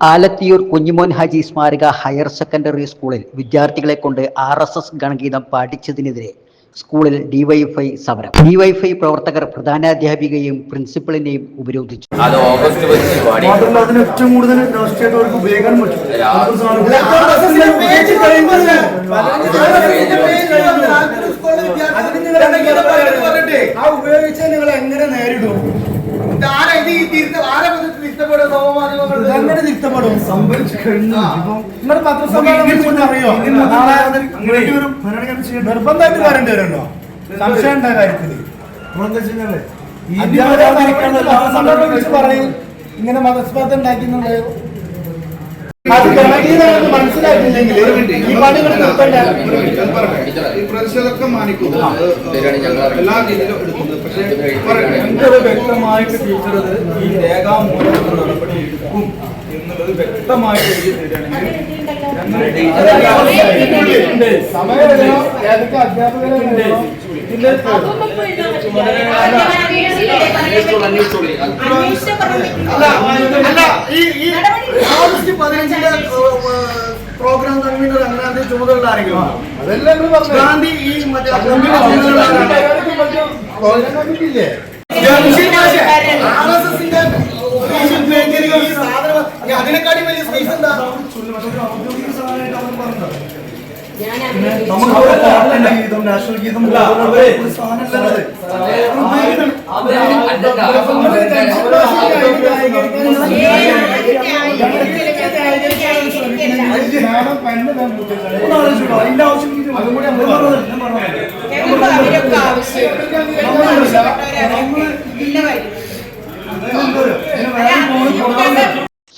ആലത്തിയൂർ കുഞ്ഞിമോൻ ഹാജി സ്മാരക higher secondary സ്കൂളിൽ വിദ്യാർത്ഥികളെ കൊണ്ട് ആർ എസ് എസ് ഗണഗീതം പാഠിച്ചതിനെതിരെ സ്കൂളിൽ ഡിവൈഎഫ്ഐ സമരം. ഡിവൈഎഫ്ഐ പ്രവർത്തകർ പ്രധാനാധ്യാപികയെയും പ്രിൻസിപ്പളിനെയും ഉപരോധിച്ചു. അത് ഓഗസ്റ്റ് ഉപയോഗിച്ചാൽ നിങ്ങൾ എങ്ങനെ നേരിടും? എങ്ങനെ തിരുത്തപ്പെടും സംഭവിച്ചു കഴിഞ്ഞു നിങ്ങളുടെ പത്രസമ്മേളനം അറിയോ. നിർബന്ധമായിട്ട് വരേണ്ടി വരുമല്ലോ. സംശയം ഉണ്ടായ പറയും. ഇങ്ങനെ മതസ്പർദ്ധ ഉണ്ടാക്കുന്നുണ്ടായോ അത് ഗണഗീതമാണെന്ന് മനസ്സിലാക്കിയില്ലെങ്കിൽ ഈ പണികൾ നിർത്തണ്ട. ഈ പ്രതിഷേധമൊക്കെ മാനിക്കുന്നു. എല്ലാ രീതിയിലും എടുക്കുന്നത് പക്ഷേ എന്തൊരു വ്യക്തമായിട്ട് ടീച്ചർ ഈ രേഖാമൂലം നടപടി എടുക്കും എന്നുള്ളത് വ്യക്തമായിട്ട് എഴുതി തരികയാണെങ്കിൽ ഓഗസ്റ്റ് പ്രോഗ്രാം കൺവീനർ അങ്ങനെ ചുമതല ആരെങ്കിലും ഗാന്ധി ഈ മറ്റേ പറ്റും. പ്രോഗ്രാം കമ്മിറ്റിയില്ലേ? അതിനെക്കാട്ടി വലിയ സ്പേസ് എന്താ നമുക്ക് അവിടെ പാടില്ല ഗീതം, നാഷണൽ ഗീതം അതിന്റെ ആവശ്യം ഇല്ല.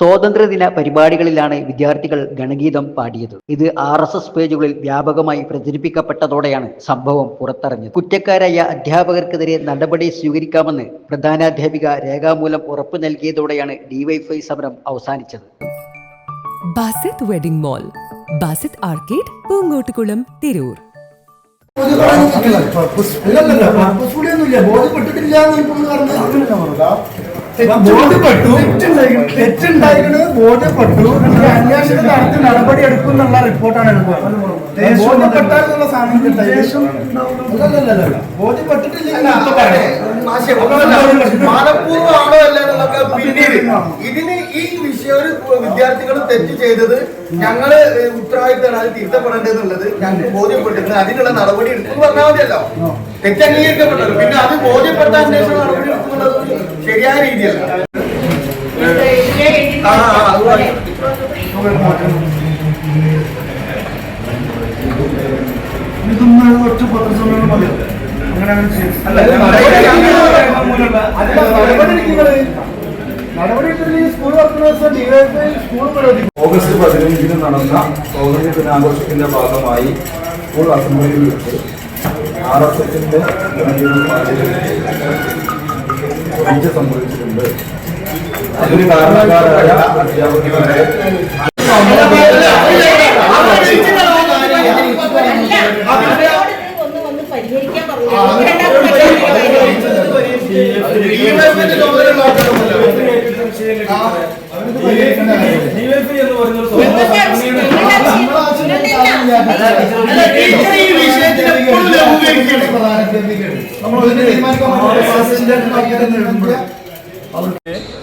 സ്വാതന്ത്ര്യദിന പരിപാടികളിലാണ് വിദ്യാർത്ഥികൾ ഗണഗീതം പാടിയത് ഇത് ആർ എസ് എസ് പേജുകളിൽ വ്യാപകമായി പ്രചരിപ്പിക്കപ്പെട്ടതോടെയാണ് സംഭവം പുറത്തറിഞ്ഞത് കുറ്റക്കാരായ അധ്യാപകർക്കെതിരെ നടപടി സ്വീകരിക്കാമെന്ന് പ്രധാനാധ്യാപിക രേഖാമൂലം ഉറപ്പു നൽകിയതോടെയാണ് ഡിവൈഫൈ സമരം അവസാനിച്ചത് Basith wedding mall Basith arcade Poongottukulam Tirur ബോധ്യപ്പെട്ടിട്ടില്ല. ബോധ്യപ്പെട്ടു. തെറ്റുണ്ടായിരുന്നു ബോധ്യപ്പെട്ടു. അന്വേഷണം നടത്തി നടപടി എടുക്കും എന്നുള്ള റിപ്പോർട്ടാണ് ബോധ്യപ്പെട്ടാലുള്ള സാധനം. മനഃപൂർവമാണോ അല്ല എന്നൊക്കെ പിന്നീട്. ഇതിന് ഈ വിഷയം ഒരു വിദ്യാർത്ഥികൾ തെറ്റ് ചെയ്തത് ഞങ്ങൾ ഉത്തരവാദിത്തമാണ് അത് തിരുത്തപ്പെടേണ്ടതെന്നുള്ളത് ഞങ്ങൾക്ക് ബോധ്യപ്പെട്ടിരുന്നത് അതിനുള്ള നടപടി എടുക്കും പറഞ്ഞാൽ മതിയല്ലോ. തെറ്റംഗീകരിക്കപ്പെട്ടത് പിന്നെ അത് ബോധ്യപ്പെട്ട ശേഷം നടപടി എടുക്കുന്നുള്ളത് ശരിയായ രീതിയല്ല. ആ, ആ, അത് മതി. ഇതൊന്നും ഒറ്റ പത്രസമ്മേളനം മതി. അല്ല, ഓഗസ്റ്റ് പതിനഞ്ചിന് നടന്ന സ്വാതന്ത്ര്യ ദിനാഘോഷത്തിന്റെ ഭാഗമായി സ്കൂൾ അസംബ്ലിയിൽ വെച്ച് ആർ എസ് വീഴ്ച സംഭവിച്ചിട്ടുണ്ട്. അതിന് കാരണക്കാരായ അധ്യാപകരുടെ ഒന്ന് വന്ന് പരിഹരിക്കാൻ ഡിവൈഎഫ്ഐ എന്ന് പറയുന്ന ഒരു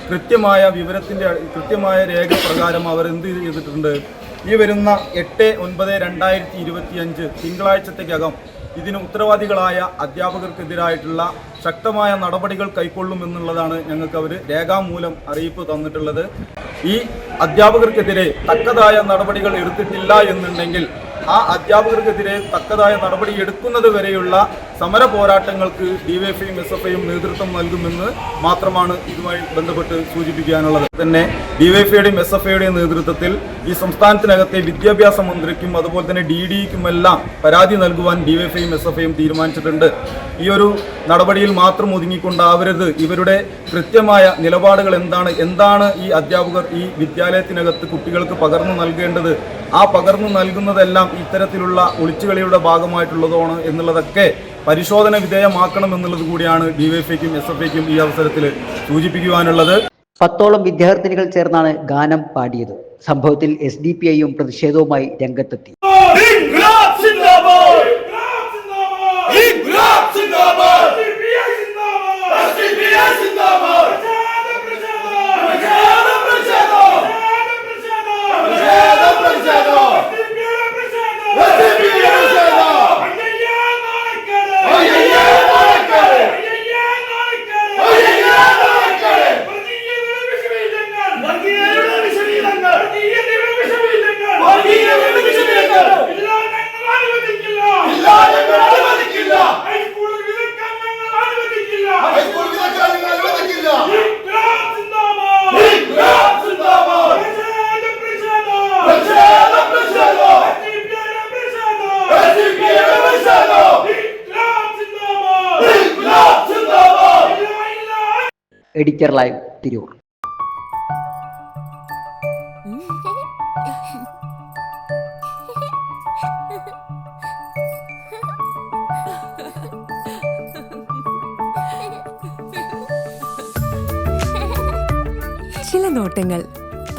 കൃത്യമായ വിവരത്തിന്റെ കൃത്യമായ രേഖ പ്രകാരം അവർ എന്ത് ചെയ്തിട്ടുണ്ട്? ഈ വരുന്ന എട്ട് ഒൻപത് രണ്ടായിരത്തി ഇരുപത്തി അഞ്ച് തിങ്കളാഴ്ചത്തേക്കകം ഇതിന് ഉത്തരവാദികളായ അധ്യാപകർക്കെതിരായിട്ടുള്ള ശക്തമായ നടപടികൾ കൈക്കൊള്ളുമെന്നുള്ളതാണ് ഞങ്ങൾക്ക് അവർ രേഖാമൂലം അറിയിപ്പ് തന്നിട്ടുള്ളത്. ഈ അധ്യാപകർക്കെതിരെ തക്കതായ നടപടികൾ എടുത്തിട്ടില്ല എന്നുണ്ടെങ്കിൽ ആ അധ്യാപകർക്കെതിരെ തക്കതായ നടപടി എടുക്കുന്നത് വരെയുള്ള സമര പോരാട്ടങ്ങൾക്ക് ഡിവൈഎഫ്ഐയും എസ് എഫ് ഐയും നേതൃത്വം നൽകുമെന്ന് മാത്രമാണ് ഇതുമായി ബന്ധപ്പെട്ട് സൂചിപ്പിക്കാനുള്ളത്. തന്നെ ഡിവൈഎഫ്ഐയുടെയും എസ് എഫ് ഐയുടെയും നേതൃത്വത്തിൽ ഈ സംസ്ഥാനത്തിനകത്തെ വിദ്യാഭ്യാസ മന്ത്രിക്കും അതുപോലെ തന്നെ ഡി ഡിക്കുമെല്ലാം പരാതി നൽകുവാൻ ഡിവൈഎഫ്ഐയും എസ് എഫ് ഐയും തീരുമാനിച്ചിട്ടുണ്ട്. ഈ ഒരു നടപടിയിൽ മാത്രം ഒതുങ്ങിക്കൊണ്ടാവരുത്. ഇവരുടെ കൃത്യമായ നിലപാടുകൾ എന്താണ്? എന്താണ് ഈ അധ്യാപകർ ഈ വിദ്യാലയത്തിനകത്ത് കുട്ടികൾക്ക് പകർന്നു നൽകേണ്ടത്? ആ പകർന്നു നൽകുന്നതെല്ലാം ഇത്തരത്തിലുള്ള ഒളിച്ചുകളിയുടെ ഭാഗമായിട്ടുള്ളതാണ് എന്നുള്ളതൊക്കെ പരിശോധന വിധേയമാക്കണം എന്നുള്ളത് കൂടിയാണ് ഡിവൈഎഫ്ഐക്കും എസ് എഫ് ഐക്കും ഈ അവസരത്തിൽ സൂചിപ്പിക്കുവാനുള്ളത്. പത്തോളം വിദ്യാർത്ഥിനികൾ ചേർന്നാണ് ഗാനം പാടിയത്. സംഭവത്തിൽ എസ് ഡി പി ഐയും പ്രതിഷേധവുമായി രംഗത്തെത്തി. Editor live Tirur. ചില നോട്ടങ്ങൾ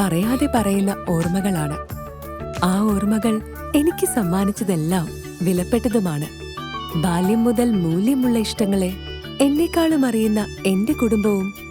പറയാതെ പറയുന്ന ഓർമ്മകളാണ്. ആ ഓർമ്മകൾ എനിക്ക് സമ്മാനിച്ചതെല്ലാം വിലപ്പെട്ടതുമാണ്. ബാല്യം മുതൽ മൂല്യമുള്ള ഇഷ്ടങ്ങളെ എന്നെക്കാളും അറിയുന്ന എന്റെ കുടുംബവും